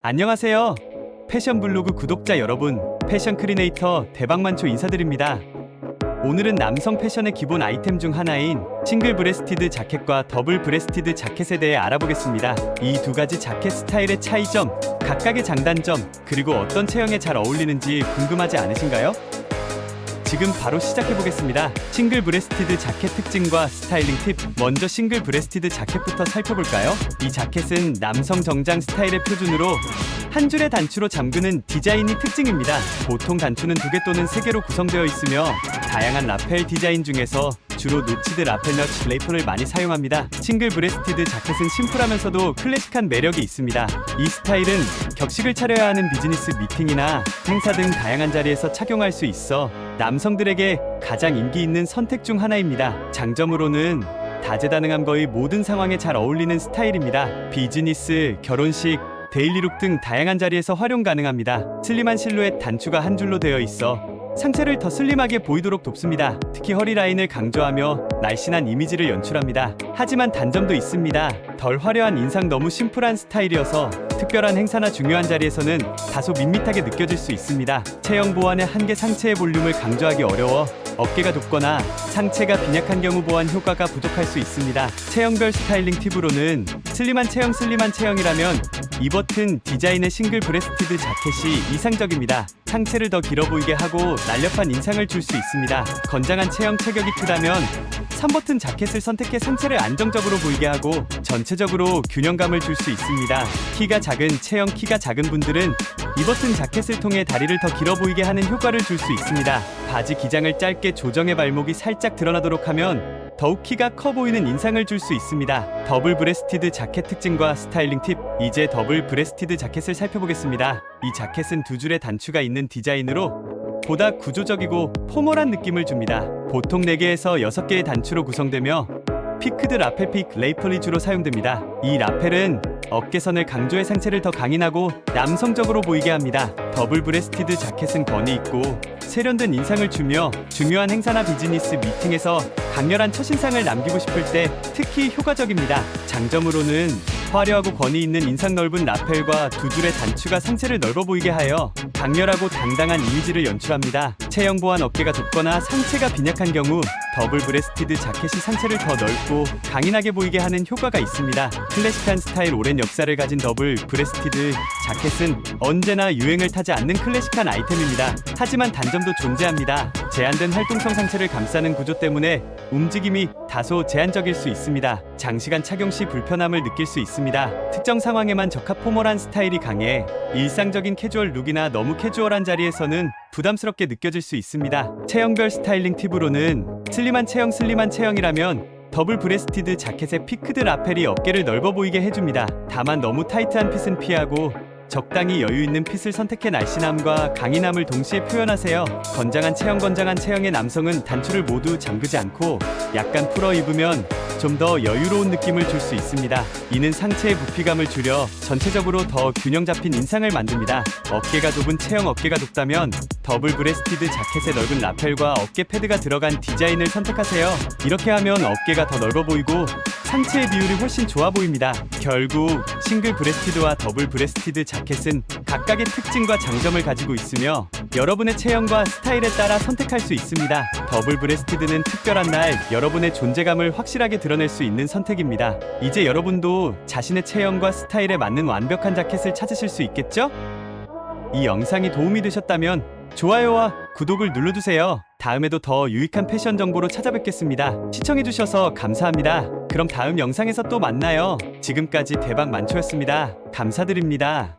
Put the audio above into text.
안녕하세요. 패션 블로그 구독자 여러분, 패션 크리네이터 대박만초 인사드립니다. 오늘은 남성 패션의 기본 아이템 중 하나인 싱글 브레스티드 자켓과 더블 브레스티드 자켓에 대해 알아보겠습니다. 이 두 가지 자켓 스타일의 차이점, 각각의 장단점, 그리고 어떤 체형에 잘 어울리는지 궁금하지 않으신가요? 지금 바로 시작해 보겠습니다. 싱글 브레스티드 자켓 특징과 스타일링 팁. 먼저 싱글 브레스티드 자켓부터 살펴볼까요? 이 자켓은 남성 정장 스타일의 표준으로 한 줄의 단추로 잠그는 디자인이 특징입니다. 보통 단추는 두 개 또는 세 개로 구성되어 있으며 다양한 라펠 디자인 중에서 주로 라펠 너츠 레이폰을 많이 사용합니다. 싱글 브레스티드 자켓은 심플하면서도 클래식한 매력이 있습니다. 이 스타일은 격식을 차려야 하는 비즈니스 미팅이나 행사 등 다양한 자리에서 착용할 수 있어 남성들에게 가장 인기 있는 선택 중 하나입니다. 장점으로는 다재다능함 거의 모든 상황에 잘 어울리는 스타일입니다. 비즈니스, 결혼식, 데일리룩 등 다양한 자리에서 활용 가능합니다. 슬림한 실루엣 단추가 한 줄로 되어 있어 상체를 더 슬림하게 보이도록 돕습니다. 특히 허리 라인을 강조하며 날씬한 이미지를 연출합니다. 하지만 단점도 있습니다. 덜 화려한 인상 너무 심플한 스타일이어서 특별한 행사나 중요한 자리에서는 다소 밋밋하게 느껴질 수 있습니다. 체형 보완의 한계 상체의 볼륨을 강조하기 어려워 어깨가 돋거나 상체가 빈약한 경우 보완 효과가 부족할 수 있습니다. 체형별 스타일링 팁으로는 슬림한 체형 슬림한 체형이라면 이 버튼 디자인의 싱글 브레스티드 자켓이 이상적입니다. 상체를 더 길어 보이게 하고 날렵한 인상을 줄 수 있습니다. 건장한 체형 체격이 크다면 3버튼 자켓을 선택해 상체를 안정적으로 보이게 하고 전체적으로 균형감을 줄 수 있습니다. 키가 작은 체형 키가 작은 분들은 이 버튼 자켓을 통해 다리를 더 길어 보이게 하는 효과를 줄 수 있습니다. 바지 기장을 짧게 조정해 발목이 살짝 드러나도록 하면 더욱 키가 커 보이는 인상을 줄 수 있습니다. 더블 브레스티드 자켓 특징과 스타일링 팁. 이제 더블 브레스티드 자켓을 살펴보겠습니다. 이 자켓은 두 줄의 단추가 있는 디자인으로 보다 구조적이고 포멀한 느낌을 줍니다. 보통 4개에서 6개의 단추로 구성되며 피크드 라펠 픽 레이플이 주로 사용됩니다. 이 라펠은 어깨선을 강조해 상체를 더 강인하고 남성적으로 보이게 합니다. 더블 브레스티드 자켓은 권위 있고 세련된 인상을 주며 중요한 행사나 비즈니스 미팅에서 강렬한 첫인상을 남기고 싶을 때 특히 효과적입니다. 장점으로는 화려하고 권위 있는 인상 넓은 라펠과 두 줄의 단추가 상체를 넓어 보이게 하여 강렬하고 당당한 이미지를 연출합니다. 체형 보완 어깨가 좁거나 상체가 빈약한 경우 더블 브레스티드 자켓이 상체를 더 넓고 강인하게 보이게 하는 효과가 있습니다. 클래식한 스타일 오랜 역사를 가진 더블 브레스티드 자켓은 언제나 유행을 타지 않는 클래식한 아이템입니다. 하지만 단점도 존재합니다. 제한된 활동성 상체를 감싸는 구조 때문에 움직임이 다소 제한적일 수 있습니다. 장시간 착용 시 불편함을 느낄 수 있습니다. 특정 상황에만 적합 포멀한 스타일이 강해 일상적인 캐주얼 룩이나 너무 캐주얼한 자리에서는 부담스럽게 느껴질 수 있습니다. 체형별 스타일링 팁으로는 슬림한 체형 슬림한 체형이라면 더블 브레스티드 자켓의 피크드 라펠이 어깨를 넓어 보이게 해줍니다. 다만 너무 타이트한 핏은 피하고 적당히 여유 있는 핏을 선택해 날씬함과 강인함을 동시에 표현하세요. 건장한 체형 건장한 체형의 남성은 단추를 모두 잠그지 않고 약간 풀어 입으면 좀 더 여유로운 느낌을 줄 수 있습니다. 이는 상체의 부피감을 줄여 전체적으로 더 균형 잡힌 인상을 만듭니다. 어깨가 좁은 체형 어깨가 좁다면 더블 브레스티드 자켓의 넓은 라펠과 어깨 패드가 들어간 디자인을 선택하세요. 이렇게 하면 어깨가 더 넓어 보이고 상체의 비율이 훨씬 좋아 보입니다. 결국 싱글 브레스티드와 더블 브레스티드 자켓은 각각의 특징과 장점을 가지고 있으며 여러분의 체형과 스타일에 따라 선택할 수 있습니다. 더블 브레스티드는 특별한 날 여러분의 존재감을 확실하게 드러낼 수 있는 선택입니다. 이제 여러분도 자신의 체형과 스타일에 맞는 완벽한 자켓을 찾으실 수 있겠죠? 이 영상이 도움이 되셨다면 좋아요와 구독을 눌러주세요. 다음에도 더 유익한 패션 정보로 찾아뵙겠습니다. 시청해주셔서 감사합니다. 그럼 다음 영상에서 또 만나요. 지금까지 대박 만초였습니다. 감사드립니다.